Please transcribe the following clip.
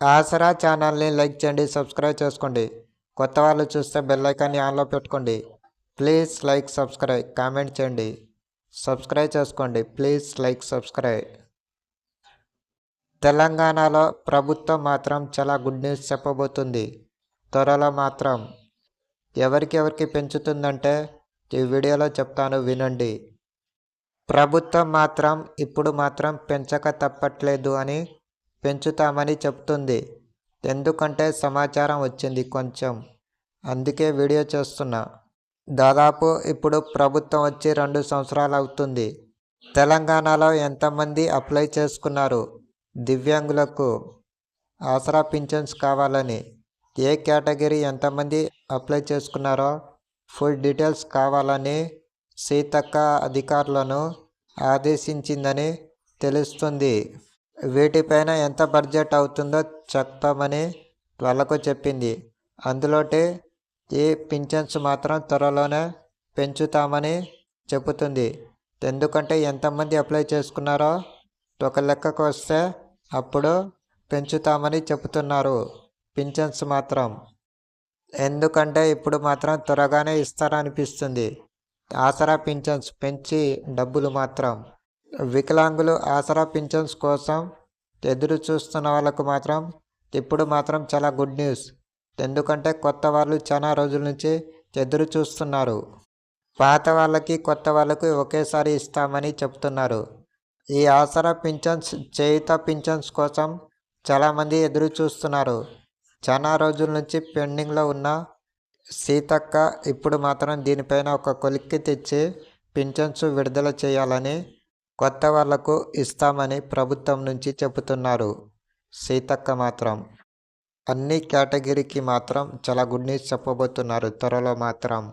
ఆసరా ఛానల్ని లైక్ చేయండి సబ్స్క్రైబ్ చేసుకోండి. కొత్త వాళ్ళు చూస్తే బెల్లైకాన్ని ఆన్లో పెట్టుకోండి. ప్లీజ్ లైక్ సబ్స్క్రైబ్ కామెంట్ చేయండి. సబ్స్క్రైబ్ చేసుకోండి. Please like subscribe. తెలంగాణలో ప్రభుత్వం మాత్రం చాలా గుడ్ న్యూస్ చెప్పబోతుంది. త్వరలో మాత్రం. ఎవరికి ఎవరికి పెంచుతుందంటే ఈ వీడియోలో చెప్తాను వినండి. ప్రభుత్వం మాత్రం ఇప్పుడు మాత్రం పెంచక తప్పట్లేదు అని పెంచుతామని చెప్తుంది. ఎందుకంటే సమాచారం వచ్చింది కొంచెం. అందుకే వీడియో చేస్తున్నా. దాదాపు ఇప్పుడు ప్రభుత్వం వచ్చి రెండు సంవత్సరాలు అవుతుంది. తెలంగాణలో ఎంతమంది అప్లై చేసుకున్నారు? దివ్యాంగులకు ఆసరా పింఛన్స్ కావాలని ఏ కేటగిరీ ఎంతమంది అప్లై చేసుకున్నారో ఫుల్ డీటెయిల్స్ కావాలని సీతక్క అధికారులను ఆదేశించిందని తెలుస్తుంది. వీటిపైన ఎంత బడ్జెట్ అవుతుందో చెప్తామని వాళ్ళకు చెప్పింది. అందులోటి ఈ పింఛన్స్ మాత్రం త్వరలోనే పెంచుతామని చెబుతుంది. ఎందుకంటే ఎంతమంది అప్లై చేసుకున్నారో ఒక లెక్కకు వస్తే అప్పుడు పెంచుతామని చెబుతున్నారు పింఛన్స్ మాత్రం. ఎందుకంటే ఇప్పుడు మాత్రం త్వరగానే ఇస్తారనిపిస్తుంది. ఆసరా పింఛన్స్ పెంచి డబ్బులు మాత్రం. వికలాంగులు ఆసరా పింఛన్స్ కోసం ఎదురు చూస్తున్న వాళ్ళకు మాత్రం ఇప్పుడు మాత్రం చాలా గుడ్ న్యూస్ ఎందుకంటే కొత్త వాళ్ళు చాలా రోజుల నుంచి ఎదురు చూస్తున్నారు. పాత వాళ్ళకి కొత్త వాళ్ళకి ఒకేసారి ఇస్తామని చెప్తున్నారు. ఈ ఆసరా పింఛన్స్ చేయుత పింఛన్స్ కోసం చాలామంది ఎదురు చూస్తున్నారు. చాలా రోజుల నుంచి పెండింగ్లో ఉన్న సీతక్క ఇప్పుడు మాత్రం దీనిపైన ఒక కొలిక్కి తెచ్చి పింఛన్స్ విడుదల చేయాలని కొత్త వాళ్ళకు ఇస్తామని ప్రభుత్వం నుంచి చెబుతున్నారు. సీతక్క మాత్రం. అన్ని కేటగిరీకి మాత్రం చాలా గుడ్ న్యూస్ చెప్పబోతున్నారు. త్వరలో మాత్రం.